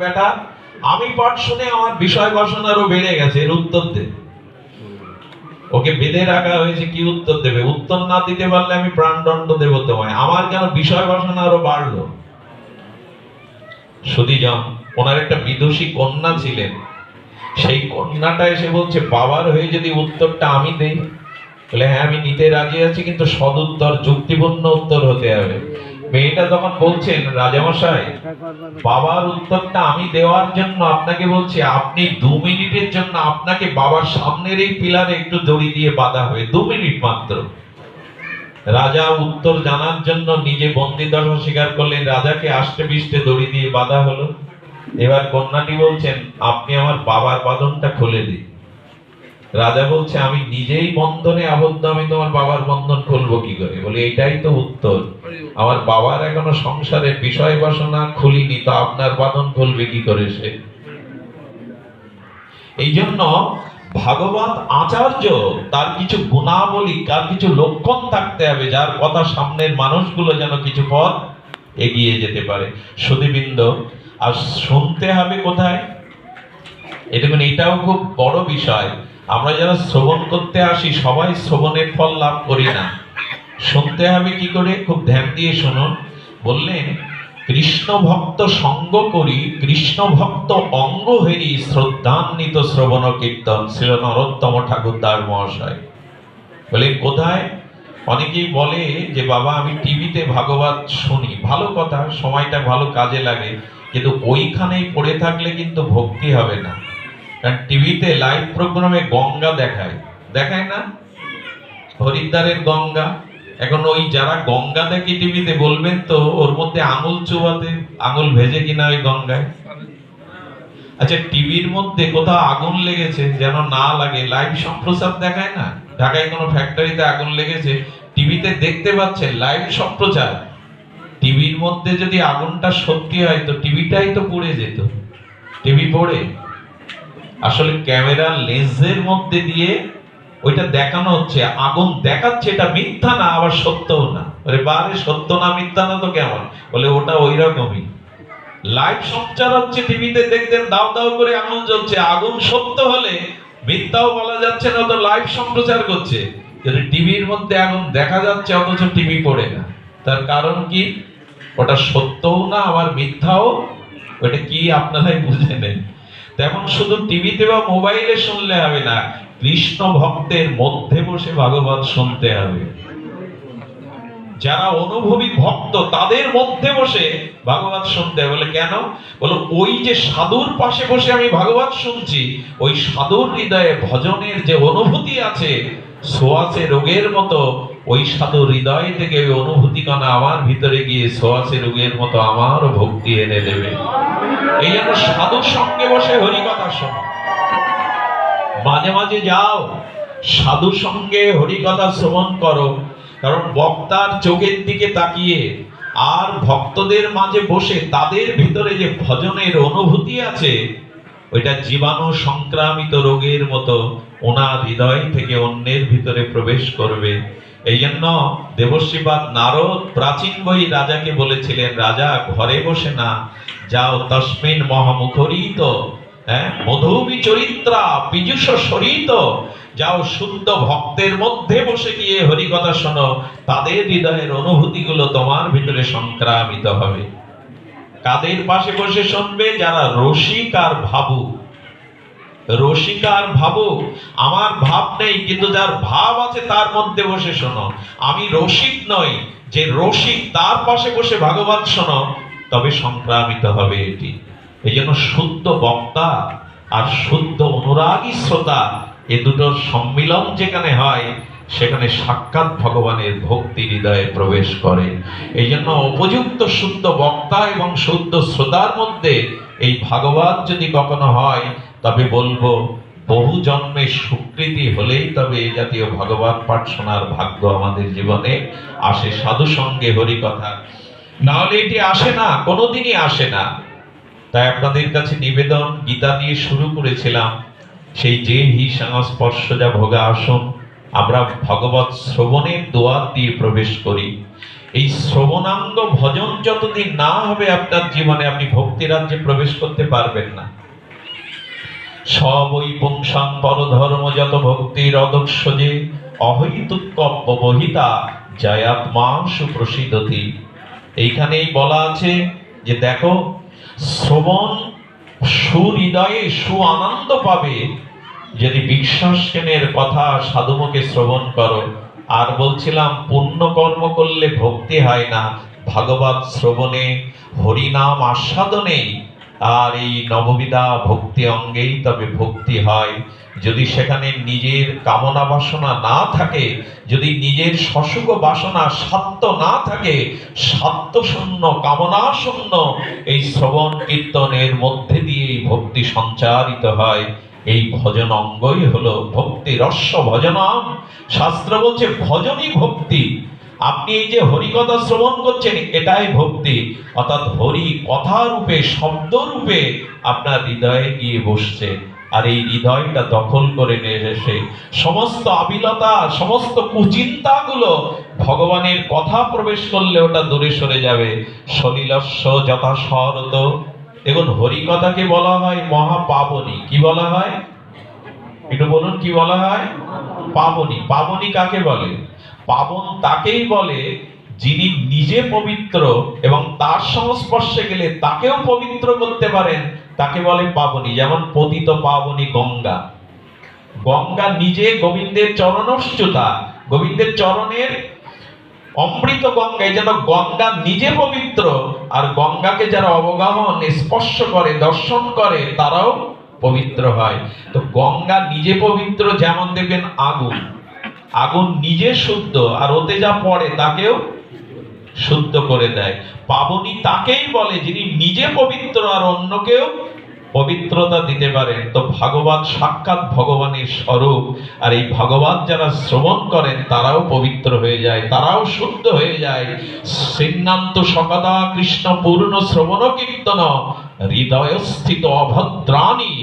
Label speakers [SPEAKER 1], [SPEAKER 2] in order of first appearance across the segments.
[SPEAKER 1] বেটা, আমি পাঠ শুনে আমার বিষয় বাসনারও বেড়ে গেছে, এর উত্তর দে। ওকে বেঁধে রাখা হয়েছে, কি উত্তর দেবে? উত্তর না দিতে পারলে আমি প্রাণদণ্ড দেব তোমায়। আমার কেন বিষয় বাসনা আরও বাড়লো? সুদীজন ওনার একটা বিদুষী কন্যা ছিলেন। সেই কন্যাটা এসে বলছে, বাবার হয়ে যদি উত্তরটা আমি দেই, বলে হ্যাঁ আমি নিতে রাজি আছি, কিন্তু সদুত্তর, যুক্তিপূর্ণ উত্তর হতে হবে। মেয়েটা তখন বলছেন, রাজামশাই, বাবার উত্তরটা আমি দেওয়ার জন্য আপনাকে বলছি, আপনি দু মিনিটের জন্য আপনাকে বাবার সামনের এই পিলারে একটু দড়ি দিয়ে বাঁধা হয়ে, দু মিনিট মাত্র। রাজা উত্তর জানার জন্য নিজে বন্দি দশা স্বীকার করলেন, রাজাকে আষ্টে বিষ্টে দড়ি দিয়ে বাঁধা হলো। এবার কন্যাটি বলছেন, আপনি আমার বাবার বাঁধনটা খুলে দিন। রাজা বলছে, আমি নিজেই বন্ধনে আবদ্ধ, আমি তোমার বাবার বন্ধন খুলবো কি করে? বলে, এটাই তো উত্তর। আমার বাবার এখনও সংসারে বিষয় বাসনা খুলিনি, তো আপনার বাঁধন খুলবে কি করে সে? এই জন্য ভাগবত আচার্য তার কিছু গুণাবলী, তার কিছু লক্ষণ থাকতে হবে, যার কথা সামনের মানুষগুলো যেন কিছু পথ এগিয়ে যেতে পারে। সুদীবৃন্দ আর শুনতে হবে কোথায়? এটুকুন, এটাও খুব বড় বিষয়। আমরা যারা শ্রবণ করতে আসি, সবাই শ্রবণের ফল লাভ করি না। শুনতে হবে কি করে? খুব ধ্যান দিয়ে শুনুন। বললেন, কৃষ্ণ ভক্ত সঙ্গ করি, কৃষ্ণ ভক্ত অঙ্গ হেরি, শ্রদ্ধান্বিত শ্রবণ কীর্তন শ্রী নরোত্তম ঠাকুরদার মহাশয়। বলে কোথায় অনেকেই বলে যে, বাবা, আমি টিভিতে ভাগবত শুনি। ভালো কথা, সময়টা ভালো কাজে লাগে, কিন্তু ওইখানেই পড়ে থাকলে কিন্তু ভক্তি হবে না। টিভিতে লাইভ প্রোগ্রামে গঙ্গা দেখায়। দেখায় না? হরিদ্বারের গঙ্গা। এখন ওই যারা গঙ্গা দেখে টিভিতে বলবেন তো, ওর মধ্যে আঙুল চুবাতে আঙুল ভেজে কিনা ওই গঙ্গায়? আচ্ছা টিভির মধ্যে কোথাও আগুন লেগেছে যেন না লাগে? লাইভ সম্প্রচার দেখায় না? ঢাকায় কোনো ফ্যাক্টরিতে আগুন লেগেছে, টিভিতে দেখতে পাচ্ছেন লাইভ সম্প্রচার। টিভির মধ্যে যদি আগুনটা সত্যি হয় তো টিভিটাই তো পুড়ে যেত। টিভি পড়ে। আসলে ক্যামেরা লেন্সের মধ্যে দিয়ে ওইটা দেখানো হচ্ছে, আগুন দেখাচ্ছে এটা মিথ্যা না, আবার সত্যও না। আরে বারে, সত্য না, মিথ্যা না তো কেমন? বলে, ওটা ওই রকমই লাইভ সঞ্চার হচ্ছে, টিভিতে দেখতেন দাও দাও করে আগুন জ্বলছে। আগুন সত্য হলে মিথ্যাও বলা যাচ্ছে না তো লাইভ সম্প্রচার করছে। কিন্তু টিভির মধ্যে আগুন দেখা যাচ্ছে, অথচ টিভি পড়ে না। তার কারণ কি? ওটা সত্যও না, আবার মিথ্যাও? ওটা কি আপনারাই বুঝে নেন। তেমন শুধু টিভিতে বা মোবাইলে শুনলে হবে না, কৃষ্ণ ভক্তের মধ্যে বসে ভাগবত শুনতে হবে। যারা অনুভবী ভক্ত, তাদের মধ্যে বসে ভাগবত শুনতে বলে কেন? বলো, ওই যে সাধুর পাশে বসে আমি ভাগবত শুনছি, ওই সাধুর হৃদয়ে ভজনের যে অনুভূতি আছে, সোয়াসে রোগের মতো ওই সাধু হৃদয় থেকে ওই অনুভূতি কণা আমার ভিতরে গিয়ে সোয়াসে রোগের মতো আমারও ভক্তি এনে দেবে। এই জন্য সাধুর সঙ্গে বসে হরিকথা শোনো মাঝে মাঝে যাও, সাধুর সঙ্গে হরিকথা শ্রবণ করো, কারণ বক্তার চোখের দিকে তাকিয়ে আর ভক্তদের মাঝে বসে তাদের ভিতরে যে ভজনের অনুভূতি আছে, ওইটা জীবাণু সংক্রামিত রোগের মতো ওনার হৃদয় থেকে অন্যের ভিতরে প্রবেশ করবে। এই জন্য দেবশ্রীপাদ নারদ প্রাচীন বই রাজাকে বলেছিলেন, রাজা, ঘরে বসে না, যাও তস্মিন মহামুখরিত হ্যাঁ মধুবি চরিত্রা, পীযুষ সরিত যাও শুদ্ধ ভক্তের মধ্যে বসে গিয়ে হরিকথা শোনো, তাদের হৃদয়ের অনুভূতিগুলো তোমার ভিতরে সংক্রামিত হবে। কাদের পাশে বসে শুনবে? যারা রসিক আর ভাবুক। রসিক আর ভাবুক আমার ভাব নেই, কিন্তু যার ভাব আছে তার মধ্যে বসে শোনো। আমি রসিক নই, যে রসিক তার পাশে বসে ভাগবত শোনো, তবে সংক্রামিত হবে এটি। এই জন্য শুদ্ধ বক্তা আর শুদ্ধ অনুরাগী শ্রোতা, এ দুটোর সম্মিলন যেখানে হয়, সেখানে সাক্ষাৎ ভগবানের ভক্তি হৃদয়ে প্রবেশ করে। এই জন্য উপযুক্ত শুদ্ধ বক্তা এবং শুদ্ধ শ্রোতার মধ্যে এই ভাগবত যদি কখনো হয় তবে বলব, বহু জন্মের স্বীকৃতি হলেই তবে এই জাতীয় ভাগবত পাঠ শোনার ভাগ্য আমাদের জীবনে আসে সাধু সঙ্গে হরিকথা। নাহলে এটি আসে না, কোনোদিনই আসে না। তাই আপনাদের কাছে নিবেদন, গীতা দিয়ে শুরু করেছিলাম। সেই যে হি সংস্পর্শ যা ভোগা আসন আমরা ভগবত শ্রবণের দুয়ার দিয়ে প্রবেশ করি। এই শ্রবণাঙ্গ ভজন যতদিন না হবে আপনার জীবনে, আপনি ভক্তি রাজ্যে প্রবেশ করতে পারবেন না। সবই পুংসাং পরধর্ম যত ভক্তির অদক্ষ যে অহৈতুকব্য বহিতা জয়াত্মা সুপ্রসিদ্ধতি। এইখানেই বলা আছে যে, দেখো, শ্রবণ সুহৃদয়ে সু আনন্দ পাবে যদি বিশ্বাস সেনের কথা সাধুমুখে শ্রবণ করো। আর বলছিলাম পুণ্য কর্ম করলে ভক্তি হয় না। ভাগবত শ্রবণে হরিনাম আস্বাদনে আর এই নববিধা ভক্তি অঙ্গেই তবে ভক্তি হয়। যদি সেখানে নিজের কামনা বাসনা না থাকে, যদি নিজের সসুখ বাসনা সাত্য না থাকে, সাত্য শূন্য, কামনা শূন্য, এই শ্রবণ কীর্তনের মধ্যে দিয়ে ভক্তি সঞ্চারিত হয়। এই ভজন অঙ্গই হলো ভক্তি রস্য ভজনাম। শাস্ত্র বলছে, ভজনই ভক্তি। আপনি এই যে হরি কথা শ্রবণ করছেন, এটাই ভক্তি। অর্থাৎ হরি কথা রূপে, শব্দ রূপে আপনার হৃদয়ে গিয়ে বসছে। আর এই হৃদয়টা দখল করে নিয়ে এসে সমস্ত আবিলতা, সমস্ত কুচিন্তাগুলো ভগবানের কথা প্রবেশ করলে ওটা দূরে সরে যাবে। সলিলস্য যথা সরত দেখুন হরি কথাকে বলা হয় মহা পাবনী কি বলা হয়? একটু বলুন, কি বলা হয়? পাবনী। পাবনী কাকে বলে? পাবন তাকেই বলে যিনি নিজে পবিত্র এবং তার সংস্পর্শে গেলে তাকেও পবিত্র করতে পারেন, তাকে বলে পাবনী, যেমন পতিত পাবনী গঙ্গা। গঙ্গা নিজে গোবিন্দের চরণশ্চুতা গোবিন্দের চরণের অমৃত গঙ্গা যেন গঙ্গা নিজে পবিত্র, আর গঙ্গাকে যারা অবগাহন, স্পর্শ করে, দর্শন করে, তারাও পবিত্র হয়। তো গঙ্গা নিজে পবিত্র, যেমন দেখবেন আগুন। আগুন নিজে শুদ্ধ, আর ওতে যা পড়ে তাকেও শুদ্ধ করে দেয়। পাবনি তাকেই বলে, যিনি নিজে পবিত্র আর অন্যকেও পবিত্রতা দিতে পারেন তো ভাগবত সাক্ষাৎ ভগবানের স্বরূপ, আর এই ভগবান যারা শ্রবণ করেন, তারাও পবিত্র হয়ে যায়, তারাও শুদ্ধ হয়ে যায়। সিন্নান্ত সকদা কৃষ্ণ পূর্ণ শ্রবণ কীর্তন, হৃদয়স্থিত অভদ্রাণী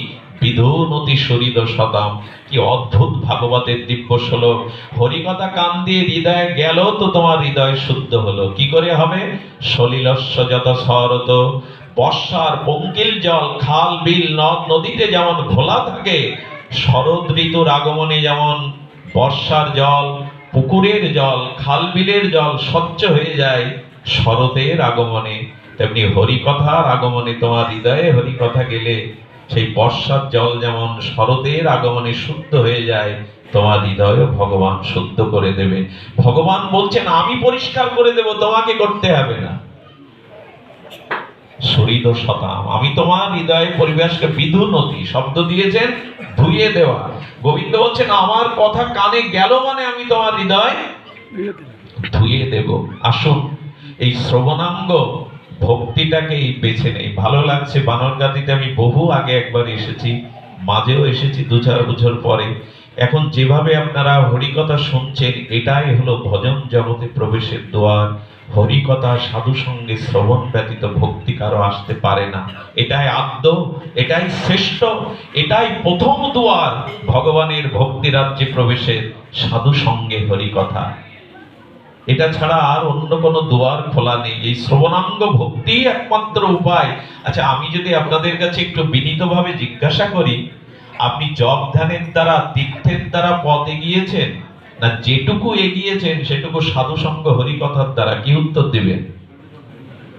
[SPEAKER 1] বিধুনতি শরীর শতাম। কি অদ্ভুত ভাগবতের দিব্য শ্লোক। হরিকথা কান দিয়ে হৃদয়ে গেল তো তোমার হৃদয় শুদ্ধ হলো। কি করে হবে? সলিলস্য যত সরত বর্ষার পঙ্কিল জল, খাল, বিল, নদ, নদীতে যেমন ঘোলা থাকে, শরৎ ঋতুর আগমনে যেমন বর্ষার জল, পুকুরের জল, খাল, বিলের জল স্বচ্ছ হয়ে যায় শরতের আগমনে, তেমনি হরিকথার আগমনে তোমার হৃদয়ে হরিকথা গেলে সেই বর্ষার জল যেমন শরতের আগমনে শুদ্ধ হয়ে যায় তোমার হৃদয় ভগবান শুদ্ধ করে দেবে। ভগবান বলছেন আমি পরিষ্কার করে দেব তোমাকে করতে হবে না। শরীর শতাম আমি তোমার হৃদয় পরিবেশকে বিধুনতি শব্দ দিয়েছেন ধুয়ে দেওয়া। গোবিন্দ বলছেন আমার কথা কানে গেল মানে আমি তোমার হৃদয় ধুয়ে দেব। আসুন এই শ্রবণাঙ্গ ভক্তিটাকেই বেছে নেই। ভালো লাগছে বানরগাতিতে আমি বহু আগে একবার এসেছি, মাঝেও এসেছি দু চার বছর পরে। এখন যেভাবে আপনারা হরিকথা শুনছেন, এটাই হলো ভজন জগতে প্রবেশের দ্বার হরিকথা সাধু সঙ্গে শ্রবণ ব্যতীত ভক্তি কারও আসতে পারে না। এটাই আদ্য, এটাই শ্রেষ্ঠ, এটাই প্রথম দুয়ার ভগবানের ভক্তি রাজ্যে প্রবেশের সাধু সঙ্গে হরিকথা। এটা ছাড়া আর অন্য কোনো দুয়ার খোলা নেই। এই শ্রবণাঙ্গ ভক্তি একমাত্র উপায়। আচ্ছা আমি যদি আপনাদের কাছে একটু বিনীতভাবে জিজ্ঞাসা করি, আপনি জপ ধ্যানের দ্বারা, তীর্থের দ্বারা পথ এগিয়েছেন? না যেটুকু এগিয়েছেন, সেটুকু সাধু সঙ্গ হরিকথার দ্বারা? কি উত্তর দেবেন?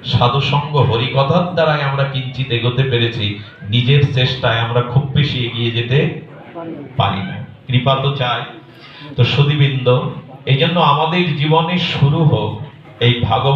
[SPEAKER 1] সাধু সঙ্গ হরিকথার দ্বারাই আমরা কিঞ্চিত এগোতে পেরেছি। নিজের চেষ্টায় আমরা খুব বেশি এগিয়ে যেতে পারি না। কৃপা তো চাই। তো সুদীবৃন্দ এই জন্য আমাদের জীবনে শুরু হোক এই ভাগবত